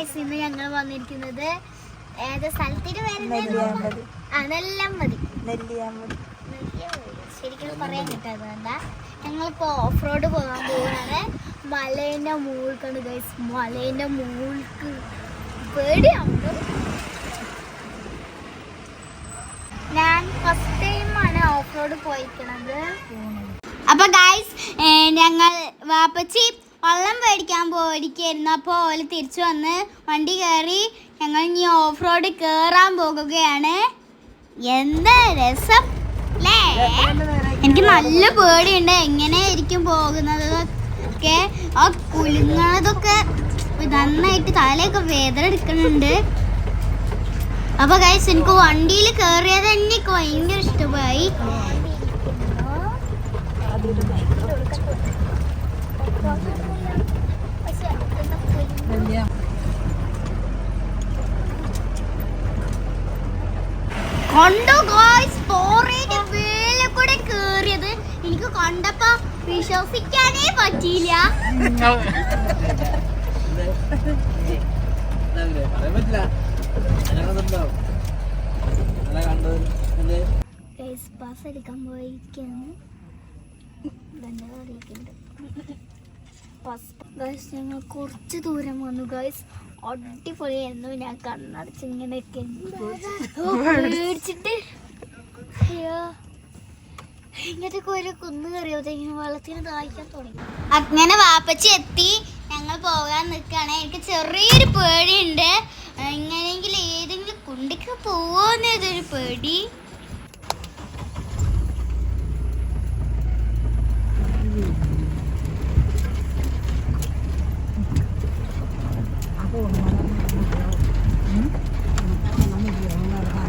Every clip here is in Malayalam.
ഗൈസ് ഇന്ന് ഞങ്ങൾ വന്നിരിക്കുന്നത്. ഏത് സ്ഥലത്തിന്. വരുന്നത് മതി ശരിക്കും പറയാൻ കിട്ടാതെ വേണ്ട ഞങ്ങളിപ്പോ ഓഫ് റോഡ് പോകാൻ പോവാണ് മലേന്റെ മുകൾക്കാണ് ഗൈസ് മലേന്റെ മൂൾക്ക് പേടിയാവുന്നു. ഞാൻ ഫസ്റ്റ് ടൈം ആണ് ഓഫ് റോഡ് പോയിരിക്കണത് അപ്പൊ ഗൈസ് ഞങ്ങൾ വാപ്പച്ചി വള്ളം മേടിക്കാൻ പോയിരിക്കുന്നു അപ്പോൾ ഓൽ തിരിച്ചു വന്ന് വണ്ടി കയറി ഞങ്ങൾ ഇനി ഓഫ് റോഡ് കയറാൻ പോകുകയാണ്. എന്താ രസം എനിക്ക് നല്ല പേടിയുണ്ട് എങ്ങനെയായിരിക്കും പോകുന്നത് ഒക്കെ ആ കുലുങ്ങണതൊക്കെ നന്നായിട്ട് തലയൊക്കെ വേദന എടുക്കുന്നുണ്ട്. അപ്പൊ ഗൈസ് എനിക്ക് വണ്ടിയിൽ കയറിയത് തന്നെ എനിക്ക് ഭയങ്കര ഇഷ്ടമായി. നെല്ലിയാ കണ്ടപ്പോ വിശ്വസിക്കാനേ പറ്റിയില്ല. പാസ് എടുക്കാൻ പോയിരിക്കാണ് ഗൈസ് ഞങ്ങൾ കുറച്ച് ദൂരം വന്നു ഗൈസ് അടിപൊളിയായിരുന്നു ഞാൻ കണ്ണടച്ച് ഇങ്ങനെയൊക്കെ പേടിച്ചിട്ട്. അയ്യോ. ഇങ്ങനത്തെ ഒരു കുന്ന് കയറിയപ്പോഴത്തേക്കും വെള്ളത്തിന് ദാഹിക്കാൻ തുടങ്ങി. അങ്ങനെ വാപ്പച്ചി എത്തി. ഞങ്ങൾ പോകാൻ നിൽക്കുകയാണ് എനിക്ക് ചെറിയൊരു പേടിയുണ്ട്. എങ്ങനെയെങ്കിലും ഏതെങ്കിലും കുണ്ടിക്ക് പോവോന്നതൊരു പേടി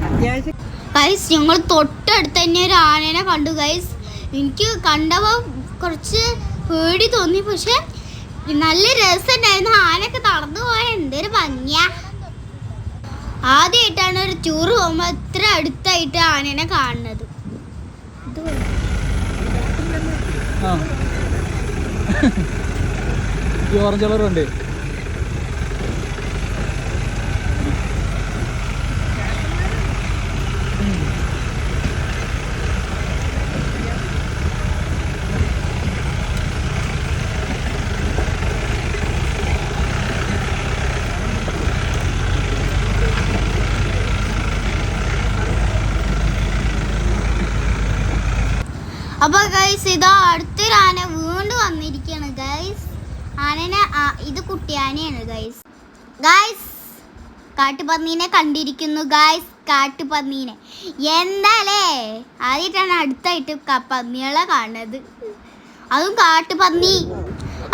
അത്യാവശ്യം ഗൈസ് ഞങ്ങൾ തൊട്ടടുത്ത് തന്നെ ഒരു ആനേനെ കണ്ടു ഗൈസ് എനിക്ക് കണ്ടപ്പോൾ കുറച്ച് പേടി തോന്നി പക്ഷെ നല്ല രസമുണ്ടായിരുന്നു. ആനയൊക്കെ നടന്നു പോയ എന്തൊരു ഭംഗിയാ. ആദ്യമായിട്ടാണ് ഒരു ടൂർ പോകുമ്പോൾ ഇത്ര അടുത്തായിട്ട് ആനേനെ കാണുന്നത്. ഈ ഓറഞ്ച് കളറുണ്ട് അപ്പൊ ഗൈസ് ഇതാ അടുത്തൊരു ആന വീണ്ടും വന്നിരിക്കുകയാണ്. ഗൈസ് ആനനെ ഇത് കുട്ടിയാനയാണ് ഗൈസ് ഗൈസ് കാട്ടുപന്നീനെ കണ്ടിരിക്കുന്നു ഗൈസ് കാട്ടുപന്നീനെ. എന്താലേ? ആദ്യമായിട്ടാണ് അടുത്തായിട്ട് പന്നികളെ കാണുന്നത്. അതും കാട്ടുപന്നി.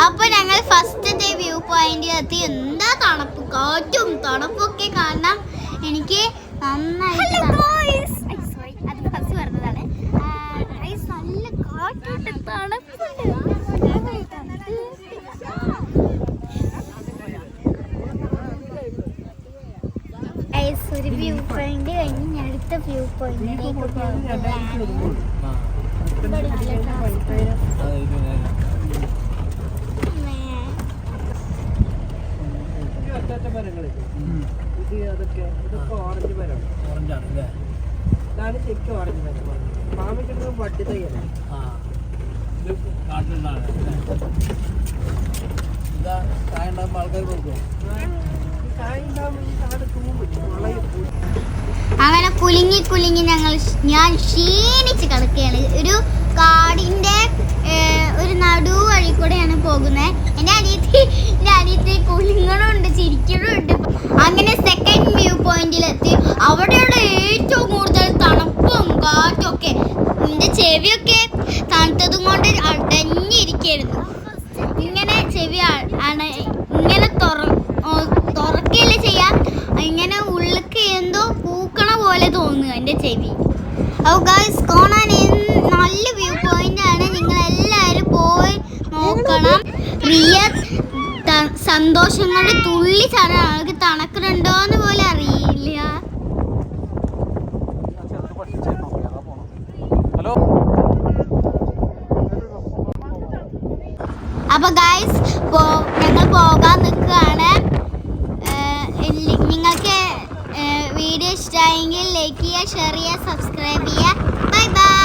അപ്പൊ ഞങ്ങൾ ഫസ്റ്റത്തെ വ്യൂ പോയിന്റ് എത്തി. എന്താ തണുപ്പ്? കാറ്റും തണുപ്പൊക്കെ കാണാം എനിക്ക് നന്നായിട്ട് അത് ഫസ്റ്റ് പറഞ്ഞതാണ്. നല്ല തണുപ്പുണ്ട് ഒരു വ്യൂ പോയിന്റ് കഴിഞ്ഞ് ഞാൻ അടുത്ത വ്യൂ പോയിന്റിലേക്ക് ഓറഞ്ച് മരം ഓറഞ്ചാണ് അല്ലേ? ഇതാണ് ശരിക്കും ഓറഞ്ച് മരം മാമിക്കുന്നത് വട്ടി തയ്യല്ലേ ആ. അങ്ങനെ കുലുങ്ങി കുലുങ്ങി ഞങ്ങൾ ഞാൻ ക്ഷീണിച്ച് കിടക്കുകയാണ്. ഒരു കാടിന്റെ ഒരു നടു വഴി കൂടെയാണ് പോകുന്നത്. എന്റെ അനിയത്തി ചെവി ഓ ഗൈസ് കാണാൻ നല്ല വ്യൂ പോയിന്റ് ആണ്. നിങ്ങൾ എല്ലാവരും പോയി നോക്കണം. റിയ സന്തോഷങ്ങളുടെ തുള്ളി ചാടാൻ ആൾക്ക് തണക്കുന്നുണ്ടോ എന്ന് പോലും അറിയില്ല. इस ड्राइंग लाइक किया शेयर किया सब्सक्राइब किया बाय बाय